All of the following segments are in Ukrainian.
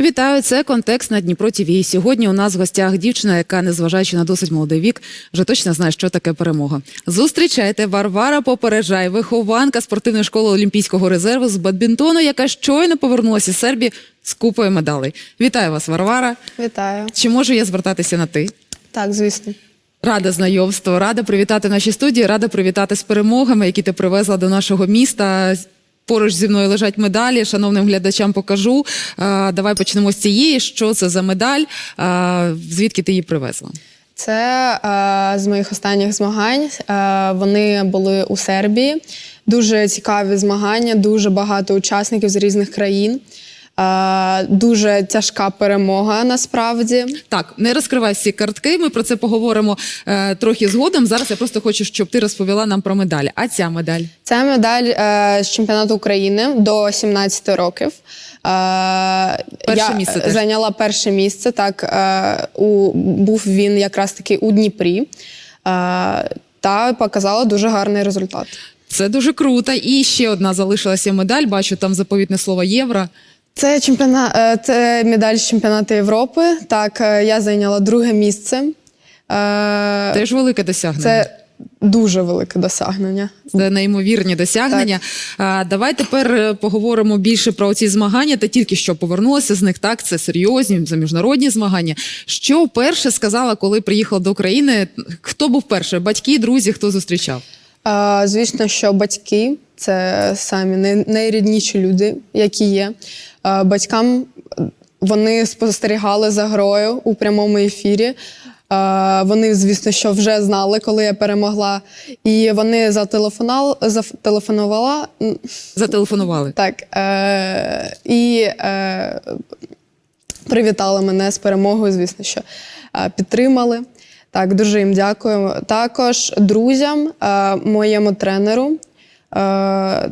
Вітаю, це контекст на Дніпро ТВ. Сьогодні у нас в гостях дівчина, яка, незважаючи на досить молодий вік, вже точно знає, що таке перемога. Зустрічайте Варвара Попереджай, вихованка спортивної школи Олімпійського резерву з бадмінтону, яка щойно повернулася з Сербії з купою медалей. Вітаю вас, Варвара. Вітаю. Чи можу я звертатися на ти? Так, звісно. Рада знайомству, рада привітати наші студії, рада привітати з перемогами, які ти привезла до нашого міста. Поруч зі мною лежать медалі. Шановним глядачам покажу. Давай почнемо з цієї. Що це за медаль? Звідки ти її привезла? Це е, з моїх останніх змагань. Е, вони були у Сербії. Дуже цікаві змагання, дуже багато учасників з різних країн. Е, дуже тяжка перемога насправді. Так, не розкривай всі картки. Ми про це поговоримо е, трохи згодом. Зараз я просто хочу, щоб ти розповіла нам про медаль. А ця медаль? Це медаль е, з чемпіонату України до 17 років. Е, я місце теж. зайняла перше місце. Так, е, у, був він якраз таки у Дніпрі е, та показала дуже гарний результат. Це дуже круто. І ще одна залишилася медаль. Бачу там заповітне слово євро. Це чемпіонат, е, це медаль з чемпіонату Європи. Так, е, я зайняла друге місце. Е, Теж велике досягнення. Це дуже велике досягнення. Це неймовірні досягнення. А, давай тепер поговоримо більше про ці змагання. Ти тільки що повернулася з них. Так, це серйозні за міжнародні змагання. Що перше сказала, коли приїхала до України? Хто був перше? Батьки, друзі, хто зустрічав? Е, Звісно, що батьки це самі найрідніші люди, які є. Е, Батькам вони спостерігали за грою у прямому ефірі. Е, Вони, звісно, що вже знали, коли я перемогла. І вони зателефонували, зателефонувала Зателефонували. так, е, і е, привітали мене з перемогою, звісно, що е, підтримали. Так, дуже їм дякую. Також друзям, е, моєму тренеру. Е,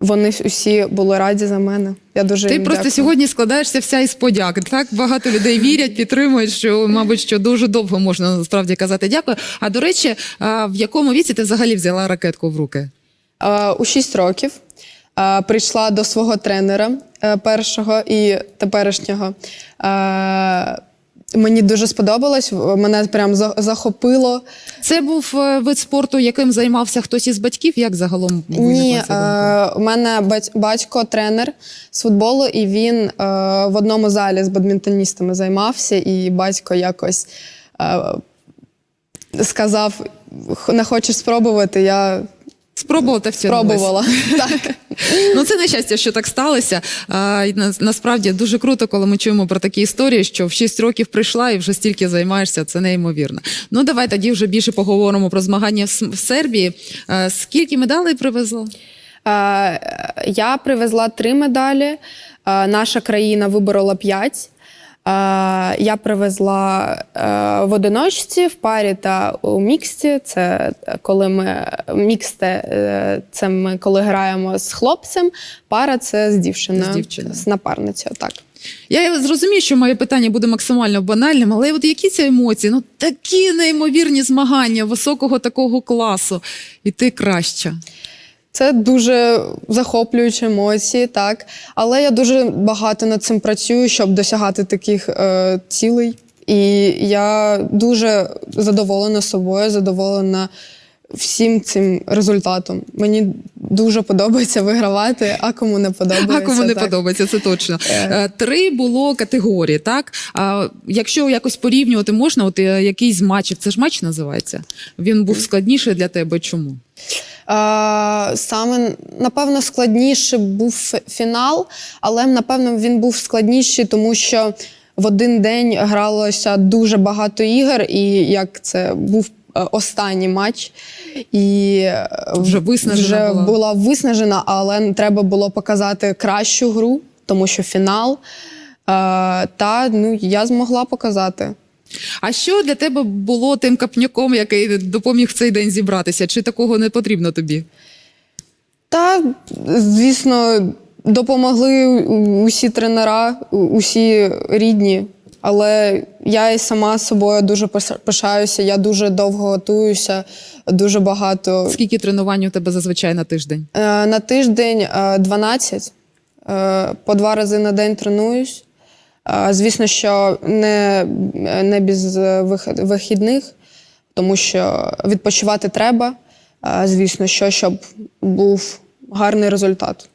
вони усі були раді за мене. Я дуже Ти їм просто дякую. сьогодні складаєшся вся із подяк. Так багато людей вірять, підтримують, що мабуть що дуже довго можна насправді казати дякую. А до речі, в якому віці ти взагалі взяла ракетку в руки? Е, У 6 років е, прийшла до свого тренера е, першого і теперішнього. Мені дуже сподобалось, мене прям захопило. Це був е, вид спорту, яким займався хтось із батьків. Як загалом Ні, думка? е, у мене батько тренер з футболу, і він е, в одному залі з бадмінтоністами займався, і батько якось е, сказав: не хочеш спробувати, я Спробувала та втягнулася. спробувала. так. Ну це нещастя, що так сталося. А, на- насправді дуже круто, коли ми чуємо про такі історії, що в 6 років прийшла і вже стільки займаєшся. Це неймовірно. Ну давай тоді вже більше поговоримо про змагання в, Сербії. А, скільки медалей привезла? Е, Я привезла три медалі. Е, Наша країна виборола п'ять. Е, Я привезла е, в одиночці, в парі та у міксті. Це коли ми міксте, е, це ми коли граємо з хлопцем. Пара це з дівчиною, З дівчиною. з напарницею. Так. Я зрозумію, що моє питання буде максимально банальним, але от які ці емоції? Ну такі неймовірні змагання високого такого класу, і ти краща. Це дуже захоплюючі емоції, так. Але я дуже багато над цим працюю, щоб досягати таких е, цілей. І я дуже задоволена собою, задоволена всім цим результатом. Мені дуже подобається вигравати, а кому не подобається. А кому не так. подобається, це точно. Е. Е, Три було категорії, так? А якщо якось порівнювати можна, от е, якийсь з матчів, це ж матч називається? Він був складніший для тебе. Чому? Е, Саме напевно складніший був фінал, але напевно він був складніший, тому що в один день гралося дуже багато ігор, і як це був е, останній матч, і е, Вже виснажена вже була. була виснажена, але треба було показати кращу гру, тому що фінал. Та ну я змогла показати. А що для тебе було тим капняком, який допоміг в цей день зібратися? Чи такого не потрібно тобі? Та, звісно, допомогли усі тренера, усі рідні. Але я і сама собою дуже пишаюся. Я дуже довго готуюся, дуже багато. Скільки тренувань у тебе зазвичай на тиждень? Е, На тиждень е, 12, е, по два рази на день тренуюсь. Е, Звісно, що не, не без вихідних, тому що відпочивати треба. Е, Звісно, що щоб був гарний результат.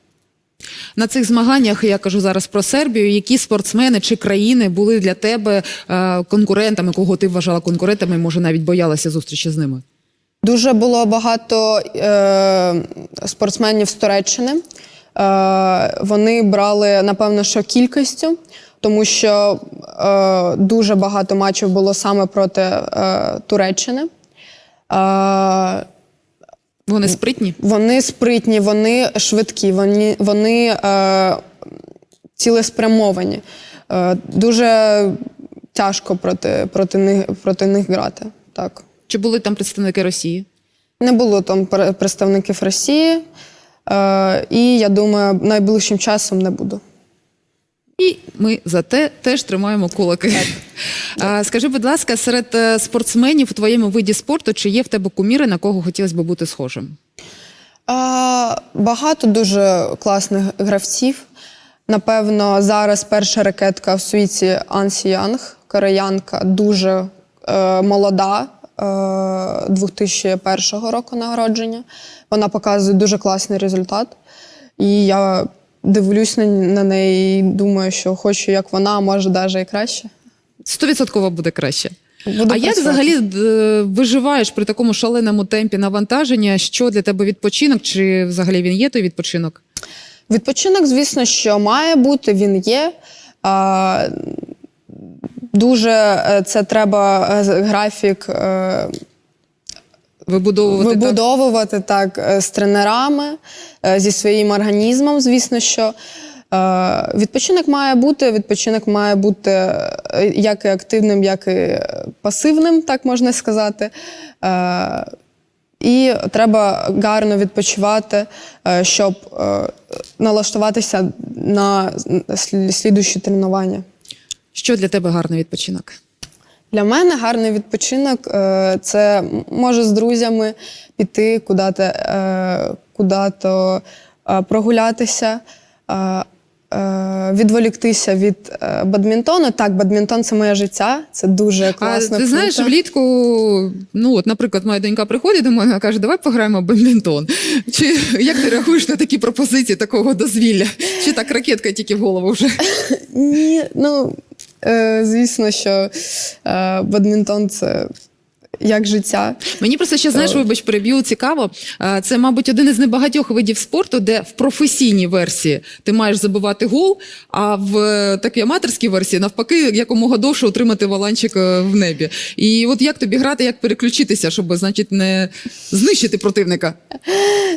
На цих змаганнях я кажу зараз про Сербію. Які спортсмени чи країни були для тебе е, конкурентами, кого ти вважала конкурентами, може навіть боялася зустрічі з ними? Дуже було багато е, спортсменів з Туреччини. Е, вони брали, напевно, що кількістю, тому що е, дуже багато матчів було саме проти е, Туреччини. Е, Вони спритні? вони спритні, вони швидкі, вони, вони е, цілеспрямовані. Е, дуже тяжко проти, проти, них, проти них грати. Так. Чи були там представники Росії? Не було там представників Росії, е, і я думаю, найближчим часом не буду. І ми за те теж тримаємо кулаки. А, скажи, будь ласка, серед е, спортсменів у твоєму виді спорту, чи є в тебе куміри, на кого хотілося б бути схожим? А, багато дуже класних гравців. Напевно, зараз перша ракетка в світі Ансі Янг, кореянка, дуже е, молода, е, 2001 року народження. Вона показує дуже класний результат. І я дивлюсь на, на неї і думаю, що хочу, як вона, а може навіть і краще. Стовідсотково буде краще. Буду а як взагалі е, виживаєш при такому шаленому темпі навантаження? Що для тебе відпочинок? Чи взагалі він є той відпочинок? Відпочинок, звісно, що має бути, він є. А, дуже е, це треба е, графік е, Вибудовувати так? вибудовувати так е, з тренерами, е, зі своїм організмом, звісно, що. Е, Відпочинок має бути, відпочинок має бути як і активним, як і пасивним, так можна сказати. І треба гарно відпочивати, щоб налаштуватися на слі- слідуючі тренування. Що для тебе гарний відпочинок? Для мене гарний відпочинок е, це може з друзями піти куди-то, е, е, прогулятися, відволіктися від бадмінтону. Так, бадмінтон це моє життя, це дуже класно. а ти знаєш, влітку, ну от, наприклад, моя донька приходить до мене і каже, давай пограємо в бадмінтон. Чи як ти реагуєш на такі пропозиції такого дозвілля? Чи так ракетка тільки в голову вже? Ні, ну звісно, що е, бадмінтон це як життя. Мені просто ще знаєш, вибач, переб'ю цікаво. Це, мабуть, один із небагатьох видів спорту, де в професійній версії ти маєш забивати гол, а в е, такій аматорській версії навпаки якомога довше утримати валанчик е, в небі. І от як тобі грати, як переключитися, щоб, значить, не знищити противника?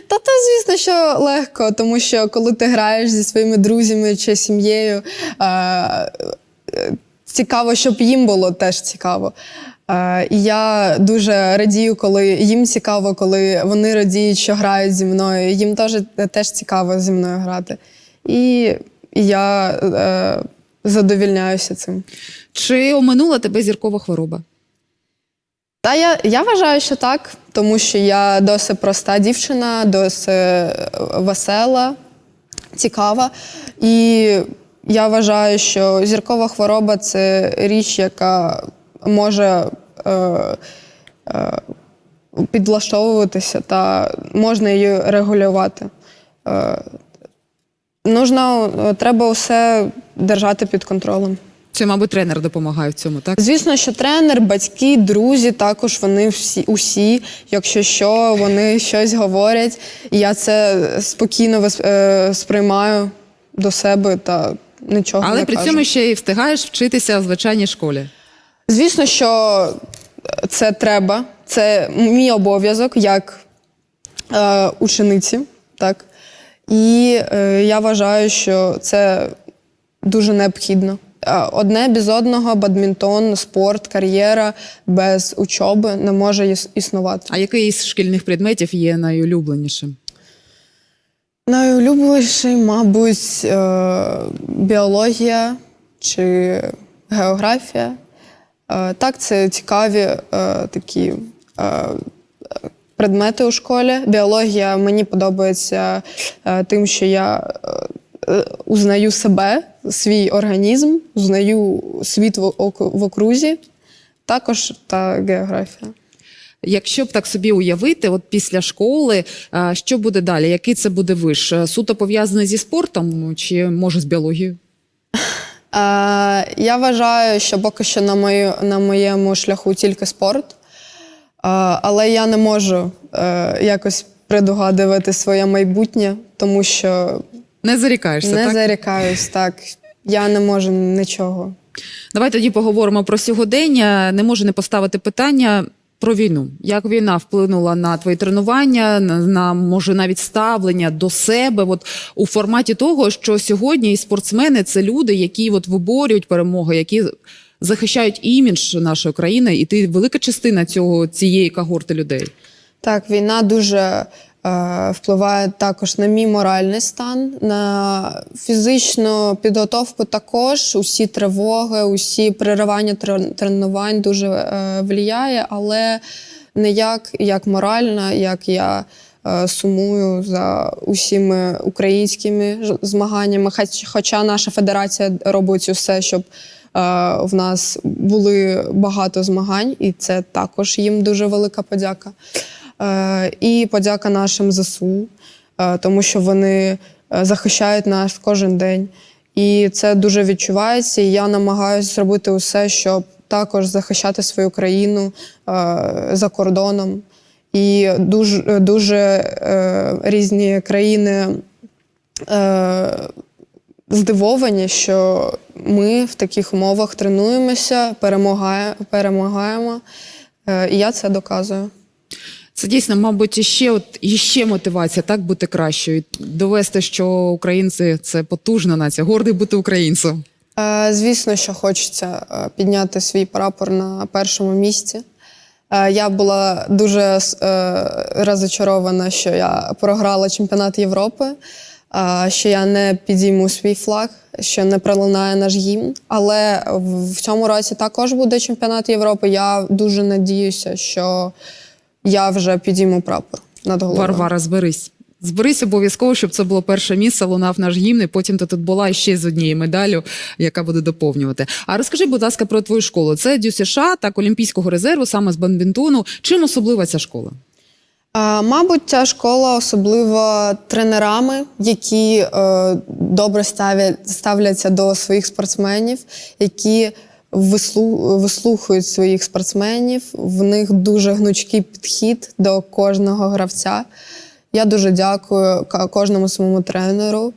Та то, звісно, що легко, тому що коли ти граєш зі своїми друзями чи сім'єю, е, е, цікаво, щоб їм було теж цікаво. Е, І я дуже радію, коли їм цікаво, коли вони радіють, що грають зі мною. Їм теж, теж цікаво зі мною грати. І, я е, задовільняюся цим. Чи оминула тебе зіркова хвороба? Та я, я вважаю, що так, тому що я досить проста дівчина, досить е, весела, цікава. І я вважаю, що зіркова хвороба це річ, яка може е, е, підлаштовуватися та можна її регулювати. Е, нужно, е, треба все держати під контролем. Це, мабуть, тренер допомагає в цьому, так? Звісно, що тренер, батьки, друзі, також вони всі усі, якщо що, вони щось говорять. І я це спокійно е, сприймаю до себе та нічого Але не при кажу. цьому ще й встигаєш вчитися в звичайній школі. Звісно, що це треба, це мій обов'язок як е, учениці, так. І е, я вважаю, що це дуже необхідно. Одне без одного бадмінтон, спорт, кар'єра без учоби не може існувати. А який із шкільних предметів є найулюбленішим? Найулюбленіший, мабуть, е, біологія чи географія. Е, Так, це цікаві е, такі предмети у школі. Біологія мені подобається тим, що я узнаю себе свій організм, знаю світ в окрузі, також та географія. Якщо б так собі уявити, от після школи, е, що буде далі? Який це буде виш? Е, Суто пов'язаний зі спортом чи може з біологією? Е, я вважаю, що поки що на, мою, на моєму шляху тільки спорт, але я не можу якось предугадувати своє майбутнє, тому що Не зарікаєшся, не так? зарікаюсь так. Я не можу нічого. Давай тоді поговоримо про сьогодення. Не можу не поставити питання про війну. Як війна вплинула на твої тренування, на, на може навіть ставлення до себе? От у форматі того, що сьогодні і спортсмени це люди, які от виборюють перемоги, які захищають імідж нашої країни, і ти велика частина цього цієї когорти людей. Так, війна дуже впливає також на мій моральний стан, на фізичну підготовку також. Усі тривоги, усі переривання тренувань дуже е, влияє, але не як, як морально, як я. е, Сумую за усіми українськими змаганнями. Хоча наша федерація робить усе, щоб е, в нас були багато змагань, і це також їм дуже велика подяка. Е, І подяка нашим ЗСУ, е, тому що вони е, захищають нас кожен день. І це дуже відчувається. І я намагаюся зробити усе, щоб також захищати свою країну за кордоном. І дуже, дуже різні країни здивовані, що ми в таких умовах тренуємося, перемагає, перемагаємо. І я це доказую. Це дійсно, мабуть, іще от іще мотивація так бути кращою, довести, що українці це потужна нація, гордий бути українцем. Е, Звісно, що хочеться е, підняти свій прапор на першому місці. Е, Я була дуже розочарована, що я програла чемпіонат Європи, що я не підійму свій флаг, що не пролунає наш гімн. Але в цьому році також буде чемпіонат Європи. Я дуже надіюся, що я вже підійму прапор над головою. Варвара, зберись. Зберись обов'язково, щоб це було перше місце, лунав наш гімн, і потім ти тут була ще з однією медаллю, яка буде доповнювати. А розкажи, будь ласка, про твою школу. Це Дю США, так Олімпійського резерву, саме з бадмінтону. Чим особлива ця школа? А, Мабуть, ця школа особливо тренерами, які е, добре ставлять, ставляться до своїх спортсменів, які вислу, вислухають своїх спортсменів. В них дуже гнучкий підхід до кожного гравця. Я дуже дякую кожному своєму тренеру.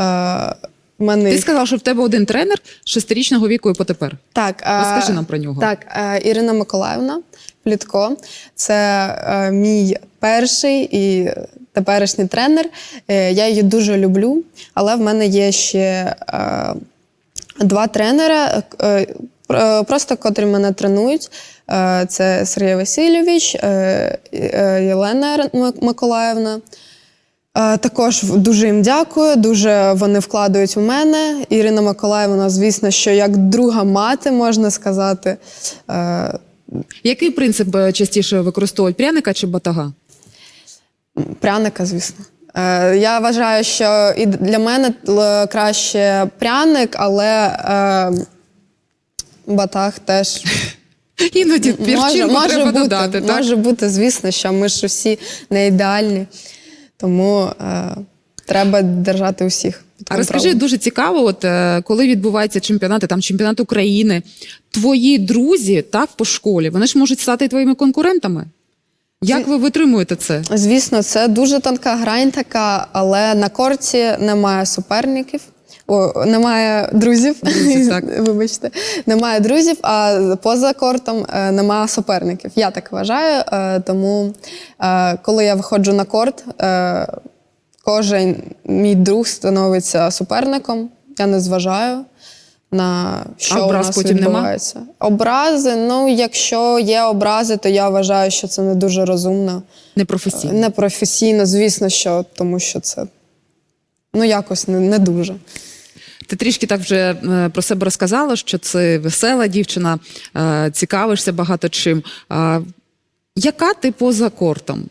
Е, мене Ти сказав, що в тебе один тренер шестирічного віку і потепер. так, е, Розкажи нам про нього. Так, е, Ірина Миколаївна Плітко. Це мій перший і теперішній тренер. Я її дуже люблю, але в мене є ще два тренера, просто котрі мене тренують. Е, це Сергій Васильович, е, е, Єлена Миколаївна. Е, Також дуже їм дякую, дуже вони вкладають у мене. Ірина Миколаївна, звісно, що як друга мати, можна сказати. Е, Який принцип е, частіше використовують пряника чи батага? Пряника, звісно. Е, Я вважаю, що і для мене краще пряник, але батаг теж Іноді може, пірчинку може треба бути. додати. Так? Може бути, звісно, що ми ж усі не ідеальні, тому е, треба держати усіх. Під А розкажи, дуже цікаво, от е, коли відбуваються чемпіонати, там чемпіонат України, твої друзі так по школі, вони ж можуть стати твоїми конкурентами. Як ви витримуєте це? Звісно, це дуже тонка грань така, але на корті немає суперників. О, немає друзів, Друзів, так. вибачте, немає друзів, а поза кортом е, немає суперників. Я так вважаю. Е, тому, е, коли я виходжу на корт, кожен мій друг становиться суперником. Я не зважаю на що А образ у нас потім нема? Образи, ну якщо є образи, то я вважаю, що це не дуже розумно. Непрофесійно. Непрофесійно, звісно, що тому що це ну якось не, не дуже. Ти трішки так вже е, про себе розказала, що це весела дівчина, е, цікавишся багато чим. Яка ти поза кортом?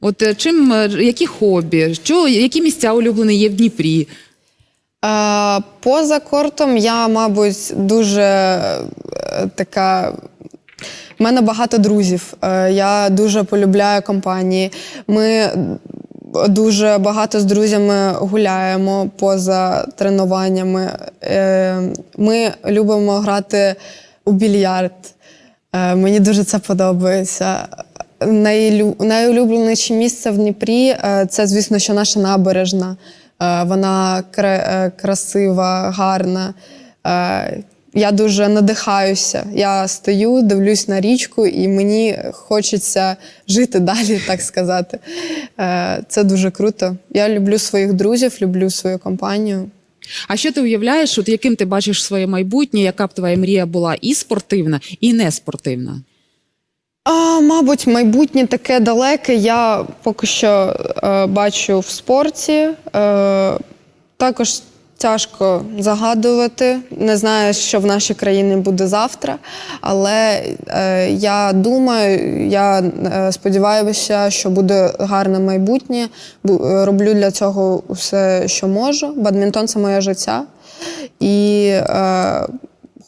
От е, чим, які хобі, що, які місця улюблені є в Дніпрі? Поза кортом я, мабуть, дуже така. У мене багато друзів. Я дуже полюбляю компанії. Ми дуже багато з друзями гуляємо поза тренуваннями. Е, Ми любимо грати у більярд. Е, Мені дуже це подобається. Найулюбленіше місце в Дніпрі е, це, звісно, що наша набережна. Вона кра- красива, гарна. Я дуже надихаюся. Я стою, дивлюсь на річку, і мені хочеться жити далі, так сказати. Е, Це дуже круто. Я люблю своїх друзів, люблю свою компанію. А що ти уявляєш, от яким ти бачиш своє майбутнє, яка б твоя мрія була і спортивна, і не спортивна? А, мабуть, майбутнє таке далеке. Я поки що е, бачу в спорті. Е, також тяжко загадувати. Не знаю, що в нашій країні буде завтра. Але е, я думаю, я е, сподіваюся, що буде гарне майбутнє. Бу- е, Роблю для цього все, що можу. Бадмінтон це моє життя. І е,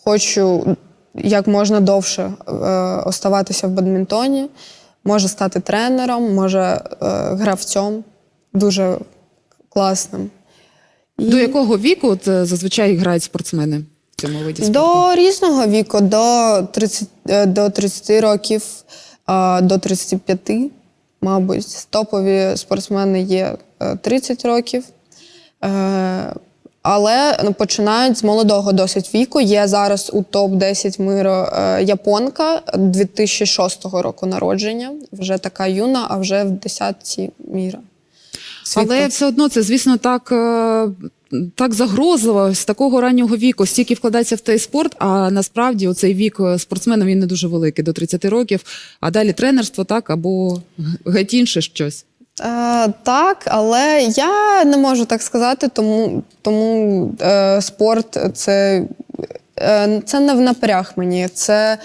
хочу як можна довше е, оставатися в бадмінтоні, може стати тренером, може е, гравцем дуже класним. До якого віку от, е, зазвичай грають спортсмени в цьому виді спорту? До різного віку, до 30, е, до 30 років, до 35, мабуть. Топові спортсмени є е, 30 років. Е, Але ну, починають з молодого досить віку. Є зараз у топ-10 миру е, японка 2006 року народження. Вже така юна, а вже в десятці міра. Світу. Але все одно це, звісно, так, е, так загрозливо з такого раннього віку. Стільки вкладається в цей спорт, а насправді оцей вік е, спортсмена він не дуже великий, до 30 років, а далі тренерство, так, або геть інше щось. Е, так, але я не можу так сказати, тому, тому е, спорт це, е, це не в напряг мені. Це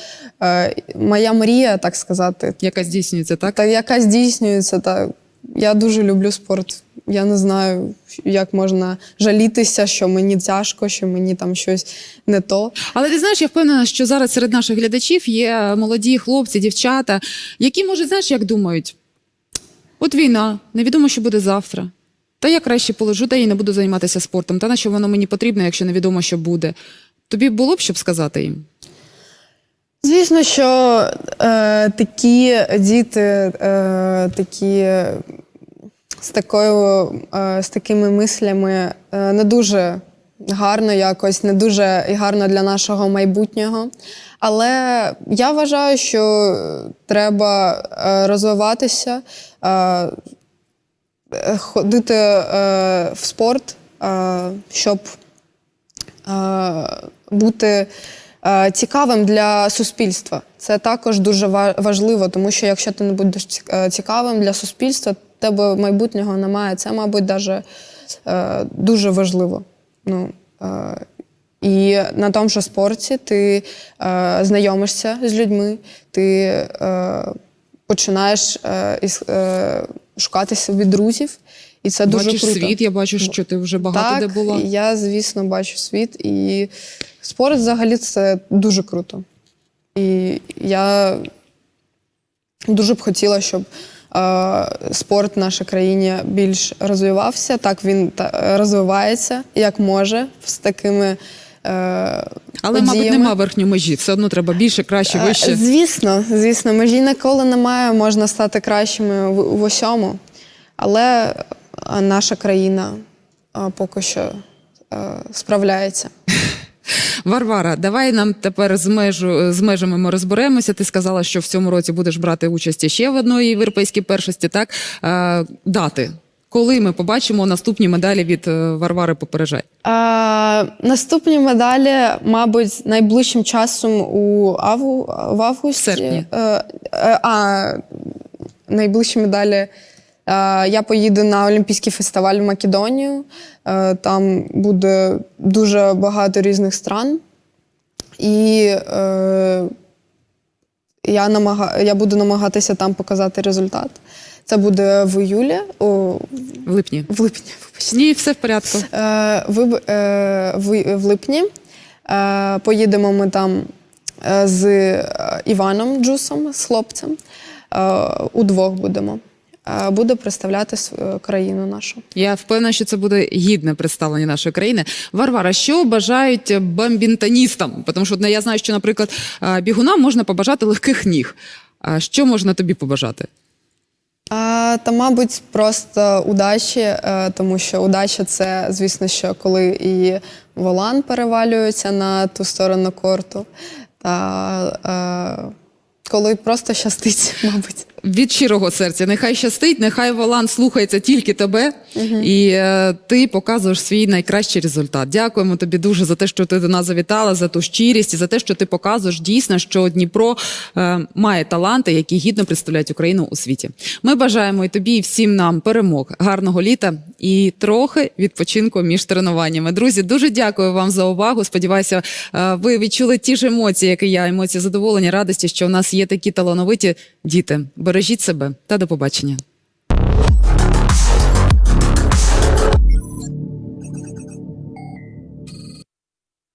е, моя мрія, так сказати. Яка здійснюється, так? Та яка здійснюється. Та, я дуже люблю спорт. Я не знаю, як можна жалітися, що мені тяжко, що мені там щось не то. Але ти знаєш, я впевнена, що зараз серед наших глядачів є молоді хлопці, дівчата, які, може, знаєш, як думають: от війна, невідомо, що буде завтра. Та я краще полежу, та і не буду займатися спортом. Та на що воно мені потрібно, якщо невідомо, що буде. Тобі було б щоб сказати їм? Звісно, що е, такі діти, е, такі з такою, е, з такими мислями е, не дуже гарно якось, не дуже гарно для нашого майбутнього. Але я вважаю, що треба е, розвиватися, е, ходити е, в спорт, е, щоб е, бути цікавим для суспільства. Це також дуже важливо, тому що якщо ти не будеш е, цікавим для суспільства, тебе майбутнього немає. Це, мабуть, даже, е, дуже важливо. Ну, е, і на тому ж спорті ти е, знайомишся з людьми, ти е, починаєш е, е, шукати собі друзів. І це дуже Бачиш круто. світ, я бачу, що ти вже багато так, де була. Я, звісно, бачу світ, і спорт взагалі це дуже круто. І я дуже б хотіла, щоб е, спорт в нашій країні більш розвивався. Так він та, розвивається, як може, з такими. Е, Але, мабуть, подіями. нема верхньої межі. Все одно треба більше, краще, Е, вище. Звісно, звісно, межі ніколи немає, можна стати кращими в, в усьому. Але е, наша країна е, поки що е, справляється. Варвара, давай нам тепер з, межу, з межами ми розберемося. Ти сказала, що в цьому році будеш брати участь ще в одної європейській першості. Так е, дати, коли ми побачимо наступні медалі від е, Варвари Попережай. А, наступні медалі, мабуть, найближчим часом у авгу, в августі. В серпні. Е, е, а найближчі медалі. Е, Я поїду на Олімпійський фестиваль в Македонію. Е, Там буде дуже багато різних стран. І е, я, намага... я буду намагатися там показати результат. Це буде в іюлі, у В липні. в липні. Вибачте. Ні, все в порядку. Е, ви, е, в, в липні е, поїдемо ми там з Іваном Джусом, з хлопцем. Е, удвох будемо. Е, буде представляти свою країну нашу. Я впевнена, що це буде гідне представлення нашої країни. Варвара, що бажають бамбінтаністам? Тому що я знаю, що, наприклад, е, бігунам можна побажати легких ніг. А що можна тобі побажати? А, та, мабуть, просто удачі, е, тому що удача це, звісно, що коли і волан перевалюється на ту сторону корту, та е, коли просто щастить, мабуть. Від щирого серця, нехай щастить, нехай Волан слухається тільки тебе, і е, ти показуєш свій найкращий результат. Дякуємо тобі дуже за те, що ти до нас завітала, за ту щирість і за те, що ти показуєш дійсно, що Дніпро е, має таланти, які гідно представляють Україну у світі. Ми бажаємо і тобі, і всім нам перемог, гарного літа і трохи відпочинку між тренуваннями. Друзі, дуже дякую вам за увагу. Сподіваюся, е, ви відчули ті ж емоції, як і я, емоції задоволення, радості, що у нас є такі талановиті діти. Бережіть себе та до побачення.